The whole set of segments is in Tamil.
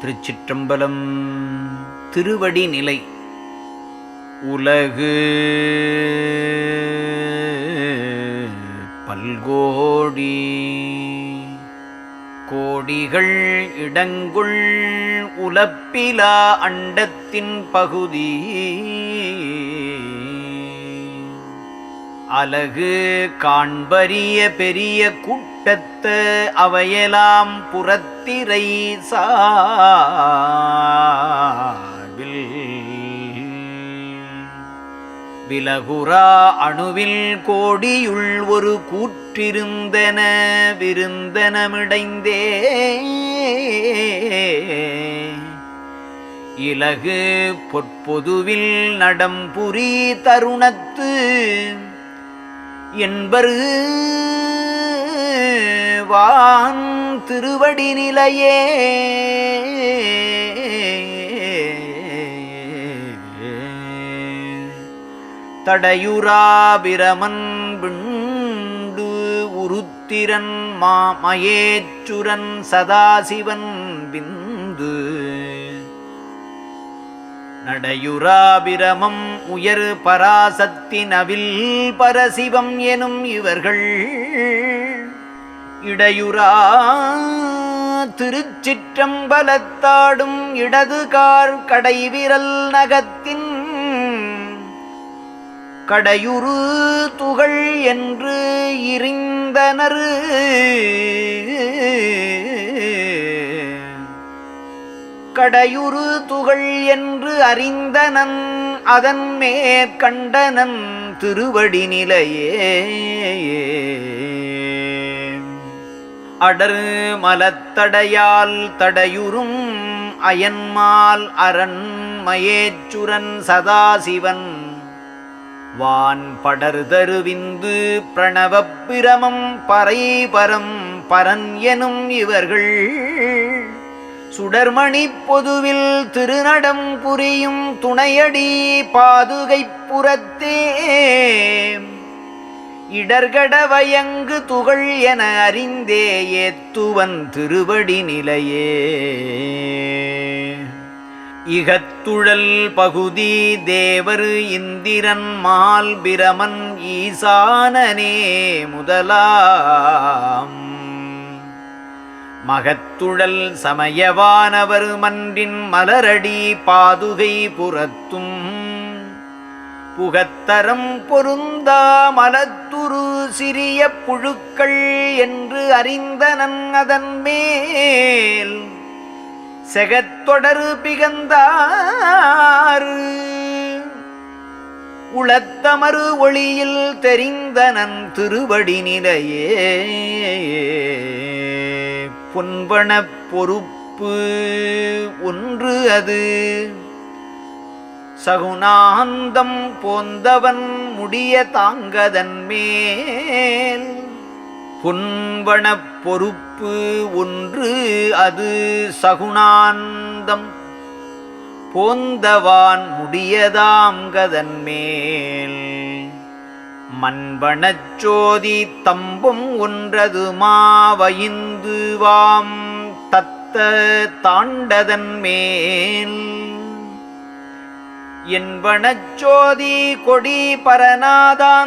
திருச்சிற்றம்பலம் திருவடி நிலை உலகு. பல்கோடி கோடிகள் இடங்குள் உலப்பிலா அண்டத்தின் பகுதி. அலகு காண்பரிய பெரிய கூட்டத்த அவையெல்லாம் புறத்திரை சார்பில். விலகுரா அணுவில் கோடியுள் ஒரு கூற்றிருந்தன விருந்தனமிடைந்தே இலகு பொற்பொதுவில் நடம்புரி தருணத்து என்பரு வான் திருவடி நிலையே. தடையுராபிரமன் விண்டு உருத்திரன் மாமயேச்சுரன் சதாசிவன் பிந்து நடையுராபிரமம் உயர் பராசக்தி நவில் பரசிவம் எனும் இவர்கள். இடையுறா திருச்சிற்றம்பலத்தாடும் இடது கார் கடைவிரல் நகத்தின். கடையுறு துகள் என்று இறிந்தனர் கடையுறு துகள் என்று அறிந்தனன் அதன் மேற்கண்டனன் திருவடி நிலையே. அடர் மலத்தடையால் தடையுறும் அயன்மால் அரண் மயேச்சுரன் சதாசிவன் வான் படர்தருவிந்து பிரணவப் பிரமம் பறைபரம் பரன் எனும் இவர்கள். சுடர்மணி பொதுவில் திருநடம் புரியும் துணையடி பாதுகை புறத்தே. இடர்கட வயங்கு துகள் என அறிந்தே ஏத்துவன் திருவடி நிலையே. இகத்துழல் பகுதி தேவர் இந்திரன் மால் பிரமன் ஈசானனே முதலாம். மகத்துழல் சமயவானவர் மன்றின் மலரடி பாதுகை புறத்தும். புகத்தரம் பொருந்தா மலத்துரு சிறிய புழுக்கள் என்று அறிந்தனன் அதன் மேல் செகத்தொடரு பிகந்தாறு. உளத்தமறு ஒளியில் தெரிந்தனன் திருவடி நிலையே. பொன்பணப் பொறுப்பு ஒன்று அது. சகுனாந்தம் போந்தவன் முடிய தாங்கதன் மேல். பொன்பணப் பொறுப்பு ஒன்று அது. சகுணாந்தம் போந்தவான் முடியதாங்கதன் மேல். மண்பணச்சோதி தம்பும் ஒன்றது மாவயந்துவாம் தத்த தாண்டதன் மேல். என்பனச்சோதி கொடி பரநாதாந்தத்திலே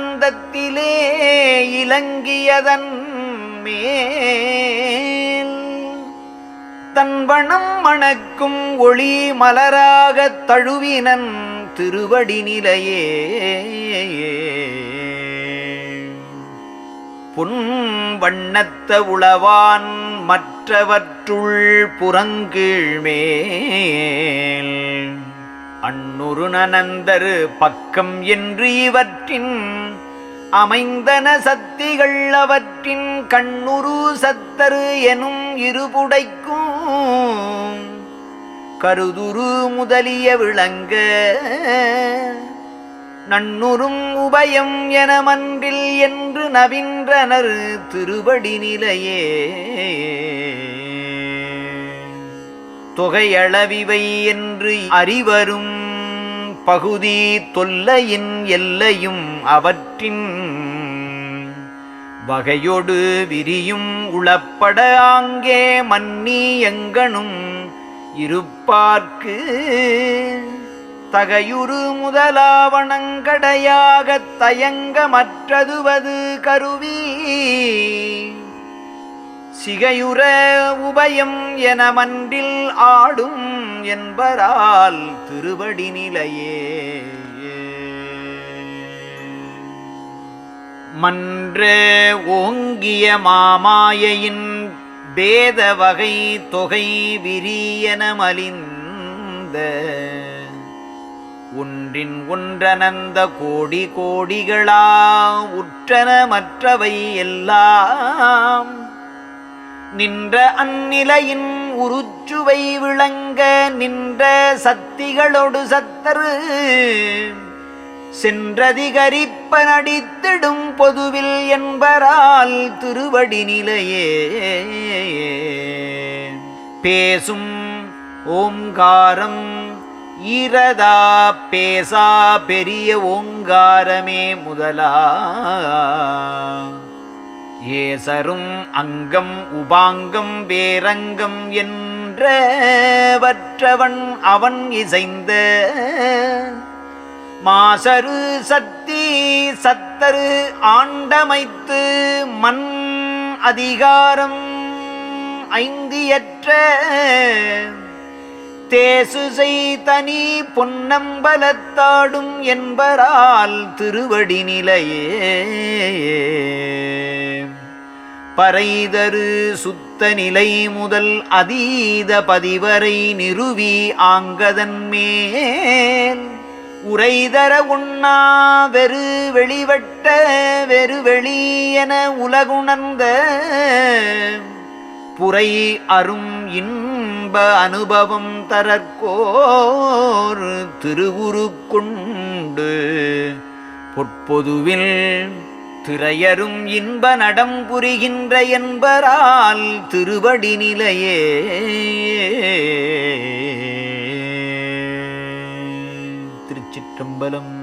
இலங்கியதன் மேல். தன்வனம் மணக்கும் ஒளி மலராகத் தழுவினன் திருவடி நிலையே. புன் வண்ணத்த உளவான் மற்றவற்றுள் புறங்கீழ்மேல். அன்னுரு நனந்தரு பக்கம் என்று இவற்றின் அமைந்தன சத்திகள் அவற்றின் கண்ணுரு சத்தரு எனும் இருபுடைக்கும். கருதுரு முதலிய விளங்க நன்னுறும் உபயம் என மன்றில் என் நவின்றனர் திருவடி நிலையே. தொகையளவிவை என்று அறிவரும் பகுதி தொல்லையின் எல்லையும் அவற்றின் வகையொடு விரியும் உளப்பட ஆங்கே மன்னி எங்கனும் இருப்பார்க்கு. தகையுறு முதலாவணங்கடையாகத் தயங்கமற்றதுவது கருவி. சிகையுற உபயம் என மன்றில் ஆடும் என்பரால் திருவடி நிலையே. மன்ற ஓங்கிய மாமாயையின் பேத வகை தொகை விரியன மலிந்த ஒன்றின் ஒன்றனந்த கோடி கோடிகளா உற்றன மற்றவை எல்லாம். நின்ற அந்நிலையின் உருச்சுவை விளங்க நின்ற சக்திகளோடு சத்தரு சென்றதிகரிப்ப நடித்திடும் பொதுவில் என்பரால் திருவடி நிலையே. பேசும் ஓங்காரம் ஈரதா பேசா பெரிய ஓங்காரமே முதலா. ஏசரும் அங்கம் உபாங்கம் வேரங்கம் என்றவற்றவன் அவன் இசைந்த. மாசரு சத்தி சத்தரு ஆண்டமைத்து மண் அதிகாரம் ஐந்தியற்ற தேசுசை தனி பொன்னம்பலத்தாடும் என்பரால் திருவடி நிலையே. பறைதரு சுத்த நிலை முதல் அதீத பதிவரை நிறுவி ஆங்கதன் மேல். உரைதர உண்ணா வெறு வெளிவட்ட வெறு வெளி என உலகுணர்ந்த புரை அரும் இன் இன்ப அனுபவம் தரற்கோர் திருவுரு கொண்டு பொற்பொதுவில் திரையரும் இன்ப நடம் புரிகின்ற என்பரால் திருவடி நிலையே. திருச்சிற்றம்பலம்